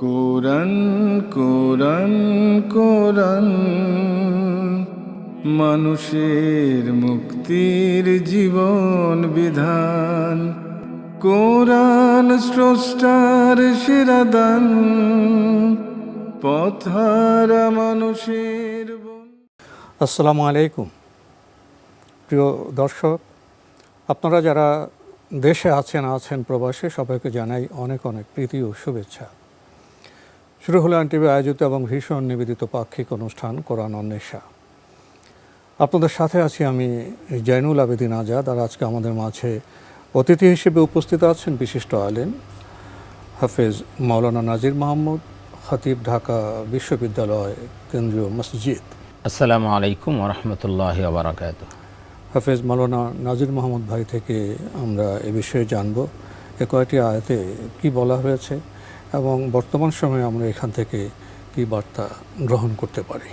কোরআন কোরআন কোরআন। মানুষের মুক্তির জীবন বিধান। কোরআন স্রষ্টার শিরাদান পথহারা মানুষের আসসালামু আলাইকুম। প্রিয় দর্শক, আপনারা যারা দেশে আছেন আছেন প্রবাসে, সবাইকে জানাই অনেক অনেক প্রীতি ও শুভেচ্ছা। শুরু হলো আনটিভি আয়োজিত এবং ভীষণ নিবেদিত পাক্ষিক অনুষ্ঠান কোরআন অন্বেষা আপনাদের সাথে আছি আমি জৈনুল আবেদিন আজাদ আর আজকে আমাদের মাঝে অতিথি হিসেবে উপস্থিত আছেন বিশিষ্ট আলেম হাফেজ মাওলানা নাজির মাহমুদ খতিব ঢাকা বিশ্ববিদ্যালয় কেন্দ্রীয় মসজিদ। আসসালামু আলাইকুম ওরহমতুল্লাহ বারাকাত হাফেজ মাওলানা নাজির মোহাম্মদ ভাই থেকে আমরা এ বিষয়ে জানব। এ কয়টি আয়াতে কি বলা হয়েছে? এবং বর্তমান সময়ে আমরা এখান থেকে কি বার্তা গ্রহণ করতে পারি?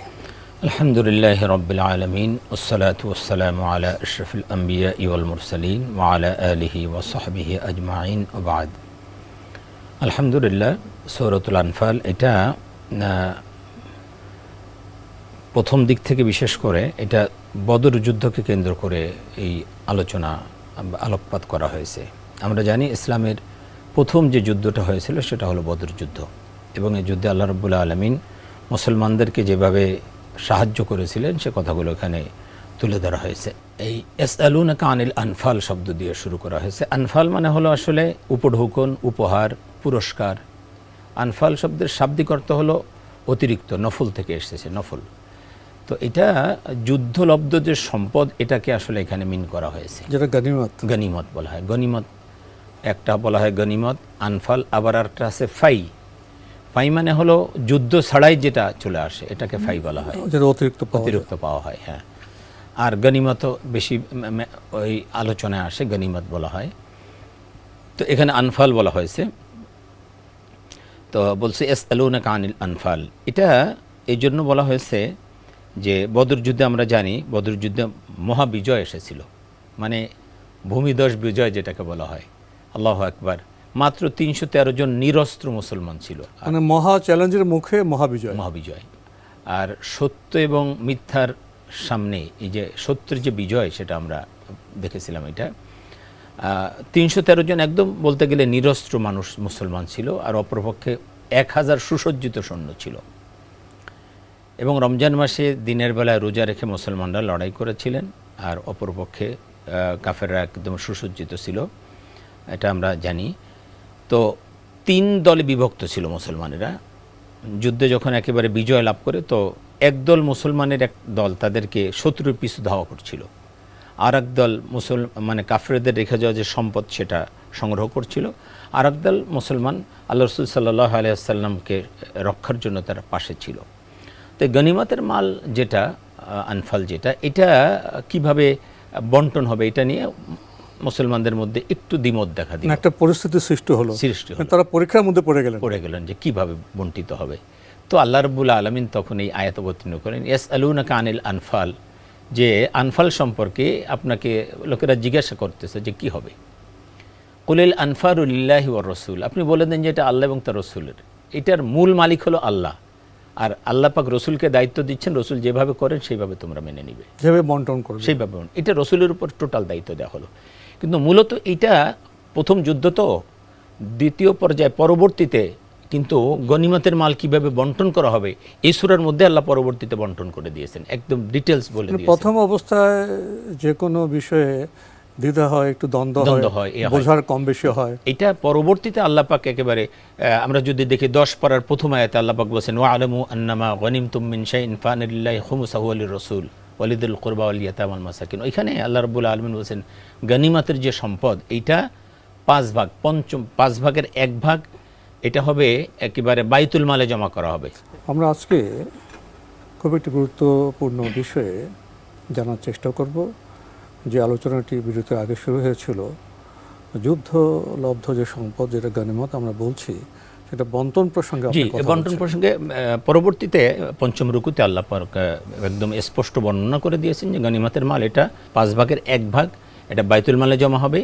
আলহামদুলিল্লাহ রবিল আলমিন ওসলাত ওসালাম আলা আশরফুল আম্বিয়া ইউল মুরসালিন ওয়ালা আলিহি ওসহবিহি আজমাইন ওবাদ আলহামদুলিল্লাহ, সৌরতুল আনফাল, এটা প্রথম দিক থেকে বিশেষ করে এটা বদর যুদ্ধকে কেন্দ্র করে এই আলোচনা আলোকপাত করা হয়েছে। আমরা জানি ইসলামের প্রথম যে যুদ্ধটা হয়েছিল সেটা হলো বদর যুদ্ধ। এবং এই যুদ্ধে আল্লাহ রব্বুল্লাহ আলমিন মুসলমানদেরকে যেভাবে সাহায্য করেছিলেন সে কথাগুলো এখানে তুলে ধরা হয়েছে। এই এস আলুনাকা আনিল আনফাল শব্দ দিয়ে শুরু করা হয়েছে। আনফাল মানে হলো আসলে উপঢৌকন উপহার পুরস্কার। আনফাল শব্দের শাব্দিক অর্থ হলো অতিরিক্ত নফল থেকে এসেছে নফল। তো এটা যুদ্ধলব্ধ যে সম্পদ এটাকে আসলে এখানে মিন করা হয়েছে। যেটা গানিমত। গনিমত বলা হয়। গনিমত একটা বলা হয় গনিমত আনফাল আবার একটা আছে ফাই। ফাই মানে হলো যুদ্ধ ছাড়াই যেটা চলে আসে এটাকে ফাই বলা হয়। যেটা অতিরিক্ত অতিরিক্ত পাওয়া হয় হ্যাঁ। আর গনিমত বেশি ওই আলোচনায় আসে গনিমত বলা হয়। তো এখানে আনফাল বলা হয়েছে। তো বলছে এস আলুনা কানিল আনফাল। এটা এই জন্য বলা হয়েছে যে বদর যুদ্ধে আমরা জানি বদর যুদ্ধে মহাবিজয় এসেছিল। মানে ভূমিদশ বিজয় যেটাকে বলা হয়। আল্লাহ একবার মাত্র তিনশো তেরো জন নিরস্ত্র মুসলমান ছিল। মানে মহা চ্যালেঞ্জের মুখে মহাবিজয়। মহাবিজয়। আর সত্য এবং মিথ্যার সামনে এই যে সত্যের যে বিজয় সেটা আমরা দেখেছিলাম এটা। তিনশো তেরো জন একদম বলতে গেলে নিরস্ত্র মানুষ মুসলমান ছিল আর অপরপক্ষে এক হাজার সুসজ্জিত সৈন্য ছিল। এবং রমজান মাসে দিনের বেলায় রোজা রেখে মুসলমানরা লড়াই করেছিলেন আর অপরপক্ষে কাফেররা একদম সুসজ্জিত ছিল। এটা আমরা জানি। তো তিন দলে বিভক্ত ছিল মুসলমানেরা। যুদ্ধে যখন একেবারে বিজয় লাভ করে, তো একদল মুসলমানের এক দল তাদেরকে শত্রুর পিছু ধাওয়া করছিল। আর দল মুসল মানে কাফেরদের রেখে যাওয়া যে সম্পদ সেটা সংগ্রহ করছিল। আর দল মুসলমান আল্লাহ রসুল সাল্লাহ আলিয়াল্লামকে রক্ষার জন্য তারা পাশে ছিল। তো গনিমতের মাল যেটা আনফাল যেটা, এটা কীভাবে বন্টন হবে এটা নিয়ে মুসলমানদের মধ্যে একটু দ্বিমত দেখা দিল। একটা পরিস্থিতি সৃষ্টি হলো। সৃষ্টি হলো। মানে তারা পরীক্ষার মধ্যে পড়ে গেলেন। পড়ে গেলেন যে কীভাবে বন্টিত হবে। তো আল্লাহ রব্বুল আলমিন তখন এই আয়াত অবতীর্ণ করেন এস আলুনাকা আনিল আনফাল যে আনফাল সম্পর্কে আপনাকে লোকেরা জিজ্ঞাসা করতেছে যে কি হবে। কুলিল আনফারুল্লাহি ওর রসুল আপনি বলে দেন যে এটা আল্লাহ এবং তার রসুলের। এটার মূল মালিক হলো আল্লাহ। আর আল্লাহ পাক রসুলকে দায়িত্ব দিচ্ছেন রসুল যেভাবে করেন সেইভাবে তোমরা মেনে নিবে। যেভাবে বন্টন করবে। সেইভাবে। এটা রসুলের উপর টোটাল দায়িত্ব দেওয়া হলো। কিন্তু মূলত এটা প্রথম যুদ্ধ তো দ্বিতীয় পর্যায়ে পরবর্তীতে কিন্তু গনিমতের মাল কীভাবে বন্টন করা হবে এই সুরার মধ্যে আল্লাহ পরবর্তীতে বন্টন করে দিয়েছেন একদম ডিটেলস বলে প্রথম অবস্থায় যে কোনো বিষয়ে দ্বিধা হয় একটু দ্বন্দ্ব হয়। বোঝার কম বেশি হয়। এটা পরবর্তীতে আল্লাহ পাক একেবারে আমরা যদি দেখি দশ পারার প্রথম আয়াতে আল্লাহ পাক বলছেন ওয়া আলামু আন্নামা গনিম তুমিন শাইন ফানিল্লাহি খুমুসাহু আলির রসুল। ওয়ালিদুল কুরবা আল মাসাকিন। ওইখানে আল্লাহ রাব্বুল আলামিন বলছেন, গনিমাতের যে সম্পদ, এইটা পাঁচ ভাগ, পঞ্চম, পাঁচ ভাগের এক ভাগ, এটা হবে একেবারে বাইতুল মালে জমা করা হবে। আমরা আজকে খুব একটি গুরুত্বপূর্ণ বিষয়ে জানার চেষ্টা করব। যে আলোচনাটি বিরতির আগে শুরু হয়েছিল, যুদ্ধ, লব্ধ যে সম্পদ, যেটা গানিমত আমরা বলছি সেটা বন্টন প্রসঙ্গে জি বন্টন প্রসঙ্গে পরবর্তীতে পঞ্চম রুকুতে আল্লাহ পাক একদম স্পষ্ট বর্ণনা করে দিয়েছেন যে গনিমতের মাল এটা পাঁচ ভাগের এক ভাগ এটা বাইতুল মালে জমা হবে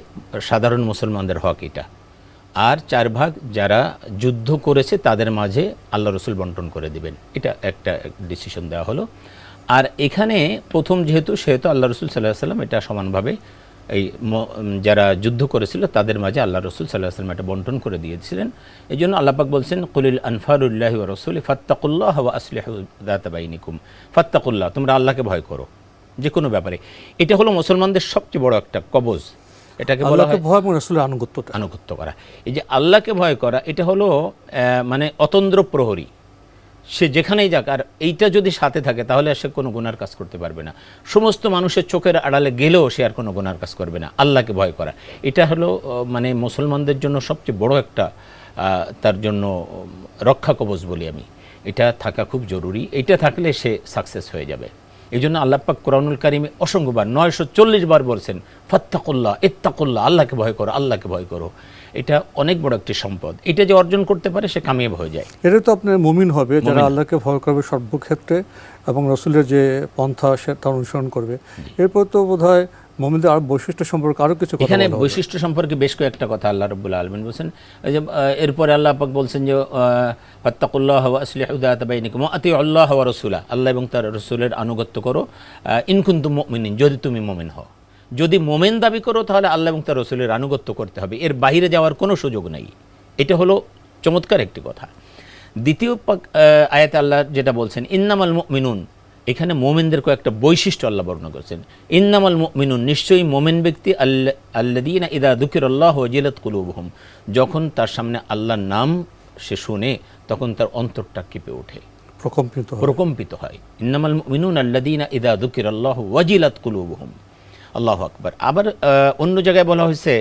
সাধারণ মুসলমানদের হক এটা। আর চার ভাগ যারা যুদ্ধ করেছে তাদের মাঝে আল্লাহ রসুল বন্টন করে দিবেন। এটা একটা ডিসিশন দেওয়া হলো। আর এখানে প্রথম যেহেতু সেহেতু আল্লাহ রসুল সাল্লাহ সাল্লাম এটা সমানভাবে এই যারা যুদ্ধ করেছিল তাদের মাঝে আল্লাহ রসুল সাল্লাহ সাল্লাম এটা বন্টন করে দিয়েছিলেন। এই জন্য আল্লাপাক বলছেন কুলিল আনফারুল্লাহ রসুল ফাত্তাকুল্লাহ ওয়া আসলিহ দাতাবাইনিকুম ফাত্তাকুল্লাহ তোমরা আল্লাহকে ভয় করো যে কোনো ব্যাপারে। এটা হলো মুসলমানদের সবচেয়ে বড় একটা কবজ। এটাকে বলা হয় ভয় এবং রসুলের আনুগত্যটা আনুগত্য করা। এই যে আল্লাহকে ভয় করা এটা হলো মানে অতন্দ্র প্রহরী। সে যেখানেই যাক, আর এইটা যদি সাথে থাকে, তাহলে সে কোনো গুনার কাজ করতে পারবে না। সমস্ত মানুষের চোখের আড়ালে গেলেও সে আর কোনো গুনার কাজ করবে না। আল্লাহকে ভয় করা। এটা হলো মানে মুসলমানদের জন্য সবচেয়ে বড় একটা তার জন্য রক্ষা কবচ বলি আমি। এটা থাকা খুব জরুরি। এটা থাকলে সে সাকসেস হয়ে যাবে। এই জন্য আল্লাপাক কোরআনুল কারিমে অসংখ্যবার নয়শো চল্লিশ বার বলছেন ফত্তাকুল্লাহ ইত্তাকুল্লাহ আল্লাহকে ভয় করো আল্লাহকে ভয় করো। এটা অনেক বড় একটি সম্পদ। এটা যে অর্জন করতে পারে সে কামিয়াব হয়ে যায়। এটা তো আপনার মুমিন হবে যারা আল্লাহকে ভয় করবে সর্বক্ষেত্রে এবং রসুলের যে পন্থা সে তার অনুসরণ করবে। এরপর তো বোধ হয় মোমিনদের আর বৈশিষ্ট্য সম্পর্কে আরও কিছু এখানে বৈশিষ্ট্য সম্পর্কে বেশ কয়েকটা কথা আল্লাহ রব্বুল আলমিন বলছেন। যে এরপরে আল্লাহ পাক বলছেন যে ফত্তাকুল্লাহ আসলিহুদাতবাইনিকুম আতি আল্লাহ ওয়া রসুলা। আল্লাহ এবং তার রসুলের আনুগত্য করো। ইনকুন্তু মুমিনিন যদি তুমি মোমেন হও। যদি মোমেন দাবি করো তাহলে আল্লাহ এবং তার রসুলের আনুগত্য করতে হবে। এর বাইরে যাওয়ার কোনো সুযোগ নেই। এটা হলো চমৎকার একটি কথা। দ্বিতীয় আয়াতে আল্লাহ যেটা বলছেন ইন্নামাল মুমিনুন এখানে মোমেনদের কয়েকটা বৈশিষ্ট্য আল্লাহ বর্ণনা করছেন। ইন্নামাল মিনুন নিশ্চয়ই মোমেন ব্যক্তি আল্লা আল্লাদিনা ইদা দুকির আল্লাহ জিলত কুলুবহম। যখন তার সামনে আল্লাহর নাম সে শুনে তখন তার অন্তরটা কেঁপে ওঠে। প্রকম্পিত। প্রকম্পিত হয়। ইন্নামাল মিনুন আল্লাদিনা ইদা দুকির আল্লাহ ওয়াজিলাত কুলুবহুম। আল্লাহ আকবার। আবার অন্য জায়গায় বলা হয়েছে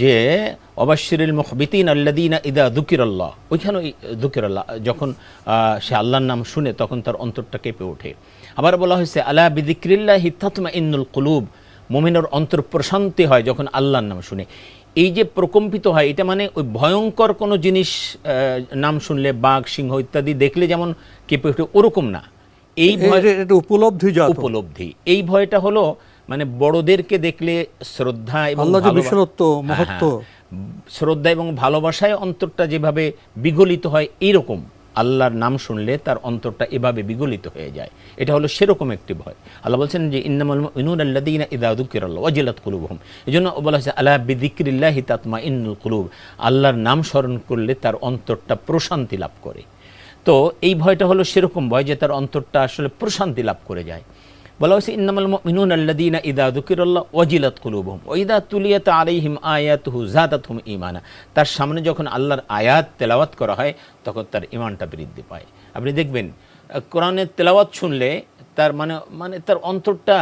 যে অবাশিরুল মুখবিতিন আল্লাদিনা ইদা দুকির আল্লাহ ওইখানে ওই দুকির আল্লাহ যখন সে আল্লাহর নাম শুনে তখন তার অন্তরটা কেঁপে ওঠে। আবার বলা হয়েছে আলা বিদিক্রিল্লা হিত্তাতমা ইন্নুল কুলুব। মোমিনের অন্তর প্রশান্তি হয় যখন আল্লাহর নাম শুনে। এই যে প্রকম্পিত হয় এটা মানে ওই ভয়ঙ্কর কোনো জিনিস নাম শুনলে বাঘ সিংহ ইত্যাদি দেখলে যেমন কেঁপে ওঠে ওরকম না। এই ভয় উপলব্ধি উপলব্ধি। এই ভয়টা হলো মানে বড়দেরকে দেখলে শ্রদ্ধা এবং আল্লাহ হ্যাঁ, হ্যাঁ। শ্রদ্ধা এবং ভালোবাসায় অন্তরটা যেভাবে বিগলিত হয় এইরকম আল্লাহর নাম শুনলে তার অন্তরটা এভাবে বিগলিত হয়ে যায়। এটা হলো সেরকম একটি ভয়। আল্লাহ বলছেন যে ইন্নামুল ইনুন আল্লাদিনা ইদা দুকিরাল্লাহ ওয়াজিলাত কুলুবহুম। এই জন্য বলা হয়েছে আল্লাহ বিদিক্রিল্লাহি তাতমা ইন্নুল কুলুব। আল্লাহর নাম স্মরণ করলে তার অন্তরটা প্রশান্তি লাভ করে। তো এই ভয়টা হলো সেরকম ভয় যে তার অন্তরটা আসলে প্রশান্তি লাভ করে যায়। বলা হয়েছে ইন্নামাল মুমিনুন আল্লাযীনা ইদা যুকিরাল্লাহ ওয়াজিলাত কুলুবুহুম ওয়া ইদা তুলিয়াত আলাইহিম আয়াতুহু যাদাতহুম ঈমানা তার সামনে যখন আল্লাহর আয়াত তেলাওয়াত করা হয় তখন তার ঈমানটা বৃদ্ধি পায়। আপনি দেখবেন কোরআনের তেলাওয়াত শুনলে তার মানে মানে তার অন্তরটা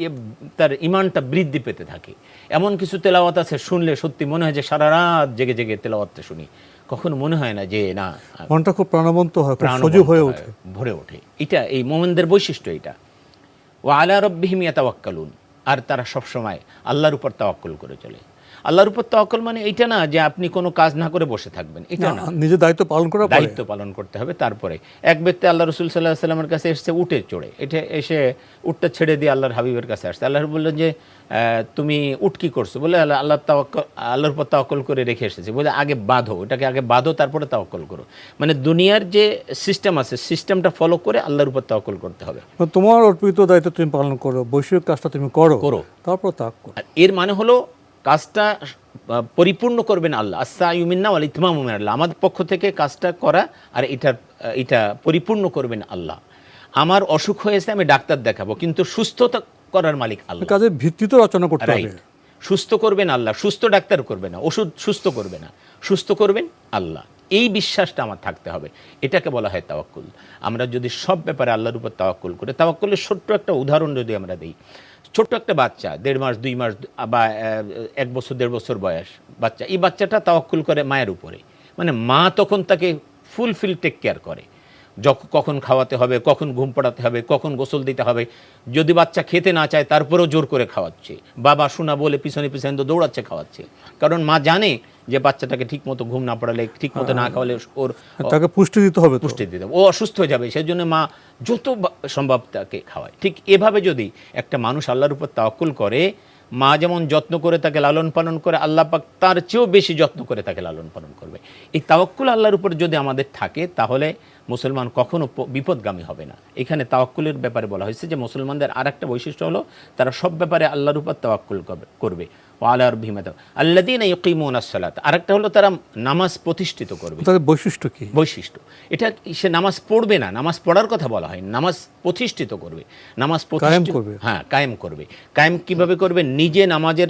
ইয়ে তার ইমানটা বৃদ্ধি পেতে থাকে। এমন কিছু তেলাওয়াত আছে শুনলে সত্যি মনে হয় যে সারা রাত জেগে জেগে তেলাওয়াতটা শুনি। কখনো মনে হয় না যে না মনটা খুব প্রাণবন্ত হয় সজীব হয়ে ওঠে। ভরে ওঠে। এটা এই মোমেনদের বৈশিষ্ট্য এটা। ও আলা রব্বিহিমিয়া তাওয়াক্কালুন আর তারা সবসময় আল্লাহর উপর তাওয়াক্কুল করে চলে। আল্লাহর উপর তাওয়াক্কুল মানে এটা না যে আপনি কোনো কাজ না করে বসে থাকবেন এটা না নিজের দায়িত্ব পালন পরে। দায়িত্ব পালন করতে হবে তারপরে। এক ব্যক্তি আল্লাহ রসুল সাল্লাহ সাল্লামের কাছে এসেছে উঠে চড়ে। এটা এসে উঠটা ছেড়ে দিয়ে আল্লাহর হাবিবের কাছে আসছে। আল্লাহ বললেন যে তুমি উঠ কি করছ? বলে আল্লাহ আল্লাহ তাওয়াক্কল আল্লাহর উপর তাওয়াক্কল করে রেখে এসেছে। বলে আগে বাঁধো ওটাকে আগে বাঁধো তারপরে তাওয়াক্কল করো। মানে দুনিয়ার যে সিস্টেম আছে সিস্টেমটা ফলো করে আল্লাহর উপর তাওয়াক্কল করতে হবে। তোমার অর্পিত দায়িত্ব তুমি পালন করো বৈশ্বিক কাজটা তুমি করো। করো। তারপর তা করো আর এর মানে হলো কাজটা পরিপূর্ণ করবেন আল্লাহ। আসা ইউমিন্না আল ইতমাম আল্লাহ। আমাদের পক্ষ থেকে কাজটা করা আর এটার আহ, এটা পরিপূর্ণ করবেন আল্লাহ। আমার অসুখ হয়েছে আমি ডাক্তার দেখাবো কিন্তু সুস্থতা করার মালিক আল্লাহ। কাজের ভিত্তি তো রচনা করতে হবে। সুস্থ করবেন আল্লাহ সুস্থ ডাক্তার করবে না ওষুধ সুস্থ করবে না। সুস্থ করবেন আল্লাহ। এই বিশ্বাসটা আমার থাকতে হবে। এটাকে বলা হয় তাওয়াক্কুল। আমরা যদি সব ব্যাপারে আল্লাহর উপর তাওয়াক্কুল করে তাওয়াক্কুলের ছোট্ট একটা উদাহরণ যদি আমরা দিই। ছোট্ট একটা বাচ্চা, দেড় মাস, দুই মাস, বা এক বছর, দেড় বছর বয়স বাচ্চা, এই বাচ্চাটা তাওয়াক্কুল করে মায়ের উপরে। মানে মা তখন তাকে ফুলফিল টেক কেয়ার করে। যখন কখন খাওয়াতে হবে কখন ঘুম পড়াতে হবে কখন গোসল দিতে হবে। যদি বাচ্চা খেতে না চায় তারপরেও জোর করে খাওয়াচ্ছে। বাবা শোনা বলে পিছনে পিছনে তো দৌড়াচ্ছে খাওয়াচ্ছে। কারণ মা জানে যে বাচ্চাটাকে ঠিক মতো ঘুম না পড়ালে ঠিক মতো না খাওয়ালে ওর তাকে পুষ্টি দিতে হবে পুষ্টি দিতে হবে। ও অসুস্থ হয়ে যাবে সেই জন্য মা যত সম্ভব তাকে খাওয়ায়। ঠিক এভাবে যদি একটা মানুষ আল্লাহর উপর তাওয়াক্কুল করে মা যেমন যত্ন করে তাকে লালন পালন করে, আল্লাহ পাক তার চেয়েও বেশি যত্ন করে তাকে লালন পালন করবে। এই তাওয়াক্কুল আল্লাহর উপর যদি আমাদের থাকে, তাহলে মুসলমান কখনো বিপদগামী হবে না। এখানে তাওয়াক্কুলের ব্যাপারে বলা হয়েছে যে, মুসলমানদের আর একটা বৈশিষ্ট্য হলো, তারা সব ব্যাপারে আল্লাহর উপর তাওয়াক্কুল করবে- করবে ও আল্লাহর ভীমাত আল্লাদিন ইকিমুন আসসালাত আরেকটা হলো তারা নামাজ প্রতিষ্ঠিত করবে। তাদের বৈশিষ্ট্য কি? বৈশিষ্ট্য। এটা সে নামাজ পড়বে না নামাজ পড়ার কথা বলা হয়। নামাজ প্রতিষ্ঠিত করবে। নামাজ প্রতিষ্ঠিত করবে। হ্যাঁ কায়েম করবে। কায়েম কীভাবে করবে? নিজে নামাজের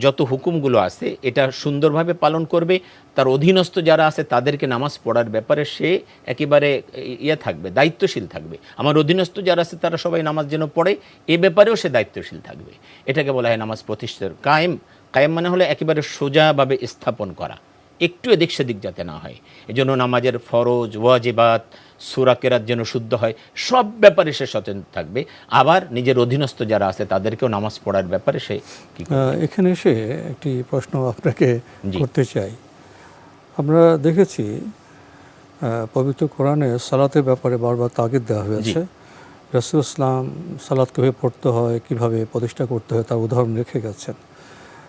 যত হুকুমগুলো আছে, এটা সুন্দরভাবে পালন করবে। তার অধীনস্থ যারা আছে, তাদেরকে নামাজ পড়ার ব্যাপারে সে একেবারে ইয়ে থাকবে, দায়িত্বশীল থাকবে। আমার অধীনস্থ যারা আছে, তারা সবাই নামাজ যেন পড়ে, এ ব্যাপারেও সে দায়িত্বশীল থাকবে। এটাকে বলা হয় নামাজ প্রতিষ্ঠার কায়েম। কায়েম মানে হলো একেবারে সোজাভাবে স্থাপন করা। একটু এদিক সেদিক যাতে না হয়। এজন্য নামাজের ফরজ, ওয়াজিবাত সুরাকেরাত যেন শুদ্ধ হয় সব ব্যাপারে সে সচেতন থাকবে। আবার নিজের অধীনস্থ যারা আছে তাদেরকেও নামাজ পড়ার ব্যাপারে সে এখানে এসে একটি প্রশ্ন আপনাকে। করতে চাই। আমরা দেখেছি পবিত্র কোরআনে সালাতের ব্যাপারে বারবার তাগিদ দেওয়া হয়েছে রসুল ইসলাম সালাত কীভাবে পড়তে হয় কীভাবে প্রতিষ্ঠা করতে হয় তার উদাহরণ রেখে গেছেন।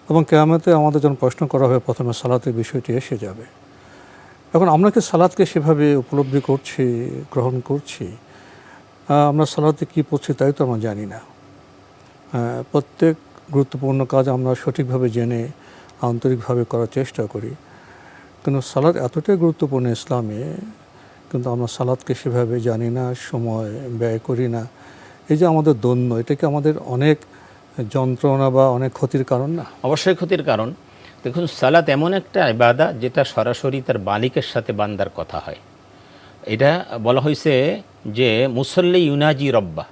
এবং কেয়ামতে আমাদের যখন প্রশ্ন করা হবে প্রথমে সালাতের বিষয়টি এসে যাবে। এখন আমরা কি সালাদকে সেভাবে উপলব্ধি করছি, গ্রহণ করছি আমরা সালাতে কী পড়ছি তাই তো আমরা জানি না। প্রত্যেক গুরুত্বপূর্ণ কাজ আমরা সঠিকভাবে জেনে, আন্তরিকভাবে করার চেষ্টা করি। কিন্তু সালাদ এতটাই গুরুত্বপূর্ণ ইসলামে, কিন্তু আমরা সালাদকে সেভাবে জানি না, সময় ব্যয় করি না। এই যে আমাদের দন্য, এটা কি আমাদের অনেক যন্ত্রণা বা অনেক ক্ষতির কারণ না? অবশ্যই ক্ষতির কারণ। দেখুন, সালাত এমন একটা ইবাদা যেটা সরাসরি তার মালিকের সাথে বান্দার কথা হয়। এটা বলা হয়েছে যে, মুসল্লি ইউনাজি রব্বা।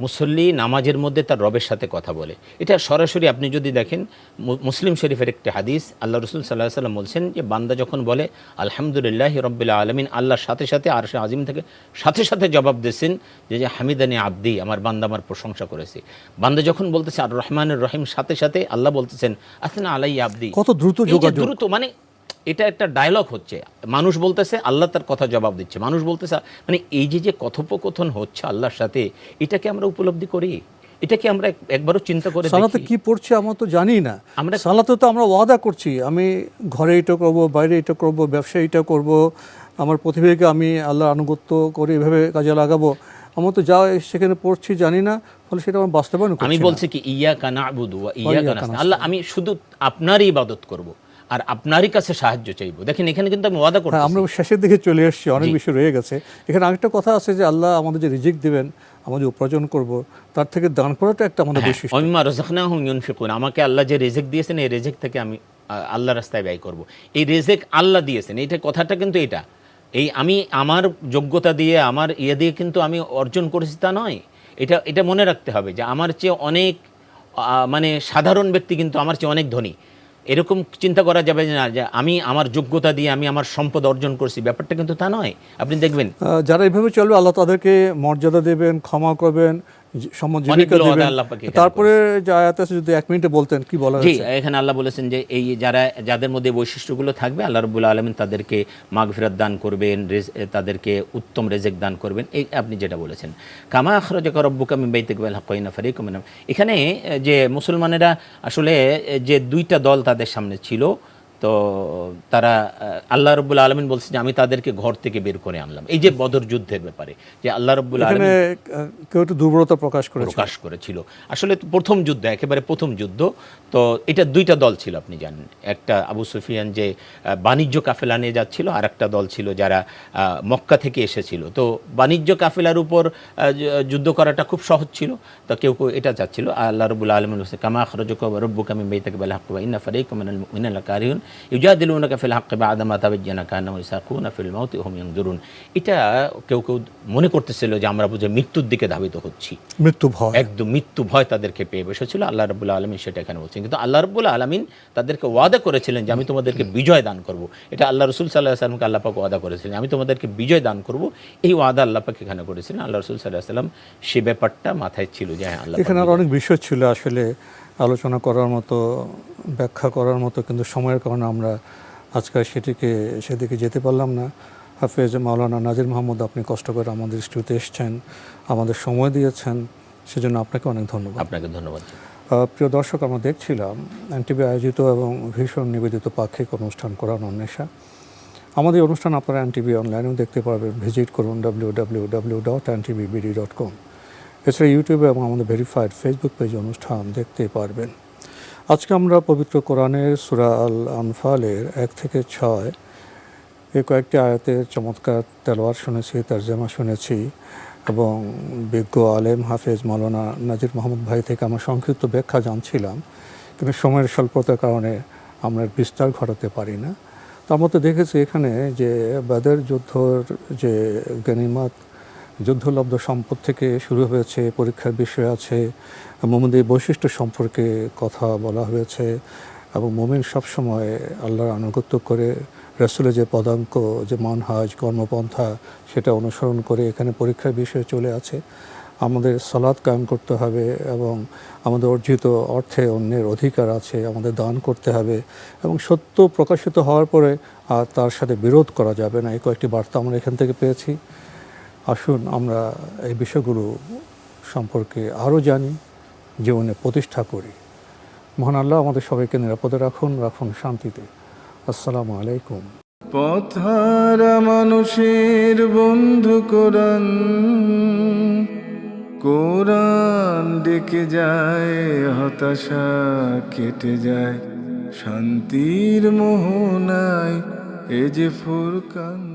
মুসল্লি নামাজের মধ্যে তার রবের সাথে কথা বলে। এটা সরাসরি আপনি যদি দেখেন মুসলিম শরীফের একটি হাদিস আল্লাহ রসুল সাল্লাহ সাল্লাম বলছেন যে বান্দা যখন বলে আলহামদুলিল্লাহ রব্বিল্লা আলমিন আল্লাহর সাথে সাথে আর সে আজিম থেকে সাথে সাথে জবাব দিয়েছেন যে যে হামিদানি আব্দি আমার বান্দা আমার প্রশংসা করেছে। বান্দা যখন বলতেছে আর রহমানুর রহিম সাথে সাথে আল্লাহ বলতেছেন আসেন আলাই আব্দি। কত দ্রুত দ্রুত মানে এটা একটা ডায়লগ হচ্ছে। মানুষ বলতেছে আল্লাহ তার কথা জবাব দিচ্ছে। মানুষ বলতেছে মানে এই যে যে কথোপকথন হচ্ছে আল্লাহর সাথে এটাকে আমরা উপলব্ধি করি? এটাকে আমরা একবারও চিন্তা করে সালাতে কি পড়ছে আমরা তো জানি না। আমরা- সালাতে তো আমরা ওয়াদা করছি আমি ঘরে এটা করব বাইরে এটা করব ব্যবসায় এটা করব আমার প্রতিভাকে আমি আল্লাহর আনুগত্য করে এভাবে কাজে লাগাবো। আমরা তো যা সেখানে পড়ছি জানি না ফলে সেটা আমার বাস্তবায়ন আমি বলছি কি ইয়া কানা আবুদু ইয়া কানা আল্লাহ আমি শুধু আপনারই ইবাদত করব। আর আপনারই কাছে সাহায্য চাইব। দেখেন এখানে কিন্তু আমি ওয়াদা হ্যাঁ, আমরা শেষের দিকে চলে এসেছি অনেক। বিষয় রয়ে গেছে। এখানে আরেকটা কথা আছে যে আল্লাহ আমাদের যে রিজিক দিবেন আমরা যে উপার্জন করব তার থেকে দান করাটা একটা আমাদের বৈশিষ্ট্য। অমিমা রজাকনাহুম ইউনফিকুন। আমাকে আল্লাহ যে রেজেক দিয়েছেন এই রেজেক থেকে আমি আল্লাহ রাস্তায় ব্যয় করব। এই রেজেক আল্লাহ দিয়েছেন। এইটা কথাটা কিন্তু এটা এই আমি আমার যোগ্যতা দিয়ে আমার ইয়ে দিয়ে কিন্তু আমি অর্জন করেছি তা নয়। এটা এটা মনে রাখতে হবে যে আমার চেয়ে অনেক মানে সাধারণ ব্যক্তি কিন্তু আমার চেয়ে অনেক ধনী। এরকম চিন্তা করা যাবে না যে আমি আমার যোগ্যতা দিয়ে আমি আমার সম্পদ অর্জন করছি। ব্যাপারটা কিন্তু তা নয়। আপনি দেখবেন। যারা এভাবে চলবে, আল্লাহ তাদেরকে মর্যাদা দেবেন, ক্ষমা করবেন। তারপরে যে আয়াত আছে যদি এক মিনিটে বলতেন কি বলা জি এখানে আল্লাহ বলেছেন যে এই যারা যাদের মধ্যে বৈশিষ্ট্যগুলো থাকবে আল্লাহ রবুল্লা আলমিন তাদেরকে মাগফিরাত দান করবেন তাদেরকে উত্তম রেজেক দান করবেন এই আপনি যেটা বলেছেন। কামা আখরজাকা রব্বুকা মিন বাইতিক ওয়াল হাক্কাইনা ফারিকুম মিনহুম। এখানে যে মুসলমানেরা আসলে যে দুইটা দল তাদের সামনে ছিল তো তারা আল্লাহ রব্বুল আলমিন বলছে যে আমি তাদেরকে ঘর থেকে বের করে আনলাম। এই যে বদর যুদ্ধের ব্যাপারে যে আল্লাহ রব্বুল আলমিন কেউ একটু দুর্বলতা প্রকাশ করে প্রকাশ করেছিল। আসলে প্রথম যুদ্ধ একেবারে প্রথম যুদ্ধ। তো এটা দুইটা দল ছিল আপনি জানেন। একটা আবু সুফিয়ান যে বাণিজ্য কাফেলা নিয়ে যাচ্ছিল আর একটা দল ছিল যারা মক্কা থেকে এসেছিল। তো বাণিজ্য কাফেলার উপর যুদ্ধ করাটা খুব সহজ ছিল। তো কেউ কেউ এটা চাচ্ছিল আল্লাহ রবুল আলমিন হোসে কামা খরজক রব্বু কামি বেতাকে বেলা হাক্কা ইন্না ফারিক মিনাল কারিউন ইউজাদিলুনাকা ফিল হাক্কি তাবাজ্জানা ইসাকুনা ফিল মাউতি হুম ইয়ানজুরুন। এটা কেউ কেউ মনে করতেছিল যে আমরা বুঝে মৃত্যুর দিকে ধাবিত হচ্ছি। মৃত্যু ভয়। একদম মৃত্যু ভয় তাদেরকে পেয়ে বসেছিল। আল্লাহ রবুল্লা আলমিন সেটা এখানে বলছেন। কিন্তু আল্লাহ রবুল্লা আলমিন তাদেরকে ওয়াদা করেছিলেন যে আমি তোমাদেরকে বিজয় দান করব। এটা আল্লাহ রসুল সাল্লাহ সাল্লামকে আল্লাহ পাক ওয়াদা করেছিলেন আমি তোমাদেরকে বিজয় দান করব। এই ওয়াদা আল্লাহ পাক এখানে করেছিলেন। আল্লাহ রসুল সাল্লাহ সাল্লাম সে ব্যাপারটা মাথায় ছিল যে হ্যাঁ আল্লাহ এখানে আর অনেক বিষয় ছিল আসলে। আলোচনা করার মতো ব্যাখ্যা করার মতো কিন্তু সময়ের কারণে আমরা আজকাল সেটিকে সেদিকে যেতে পারলাম না। হাফেজ মাওলানা নাজির মোহাম্মদ আপনি কষ্ট করে আমাদের স্টুডিওতে এসছেন আমাদের সময় দিয়েছেন সেজন্য আপনাকে অনেক ধন্যবাদ। আপনাকে ধন্যবাদ। প্রিয় দর্শক আমরা দেখছিলাম এনটিভি আয়োজিত এবং ভীষণ নিবেদিত পাক্ষিক অনুষ্ঠান কোরআন অন্বেষা আমাদের অনুষ্ঠান আপনারা এনটিভি অনলাইনেও দেখতে পারবেন। ভিজিট করুন W W W dot NTVBD dot com এছাড়া ইউটিউবে এবং আমাদের ভেরিফাইড ফেসবুক পেজে অনুষ্ঠান দেখতে পারবেন। আজকে আমরা পবিত্র কোরআনের সুরা আল আনফালের এক থেকে ছয় এই কয়েকটি আয়াতের চমৎকার তেলোয়ার শুনেছি, তর্জমা শুনেছি এবং বিজ্ঞ আলেম হাফেজ মৌলানা নাজির মোহাম্মদ ভাই থেকে আমরা সংক্ষিপ্ত ব্যাখ্যা জানছিলাম, কিন্তু সময়ের স্বল্পতার কারণে আমরা বিস্তার ঘটাতে পারি না। তার মধ্যে দেখেছি এখানে যে বাদের যুদ্ধর যে গণিমাত যুদ্ধলব্ধ সম্পদ থেকে শুরু হয়েছে, পরীক্ষার বিষয় আছে মোহাম্মদের বৈশিষ্ট্য সম্পর্কে কথা বলা হয়েছে এবং মোমিন সবসময় আল্লাহর আনুগত্য করে, রসুলের যে পদাঙ্ক, যে মানহাজ, কর্মপন্থা, সেটা অনুসরণ করে এখানে পরীক্ষার বিষয় চলে আছে। আমাদের সলাদ কায়েম করতে হবে এবং আমাদের অর্জিত অর্থে অন্যের অধিকার আছে, আমাদের দান করতে হবে এবং সত্য প্রকাশিত হওয়ার পরে আর তার সাথে বিরোধ করা যাবে না। এই কয়েকটি বার্তা আমরা এখান থেকে পেয়েছি। আসুন, আমরা এই বিষয়গুলো সম্পর্কে আরও জানি, জীবনে প্রতিষ্ঠা করি। মহান আল্লাহ আমাদের সবাইকে নিরাপদে রাখুন রাখুন শান্তিতে। আসসালামু আলাইকুম। পথহারা মানুষের বন্ধু কোরআন কোরআন ডেকে যায়, হতাশা কেটে যায়, শান্তির মোহনায় এ যে ফুরকান।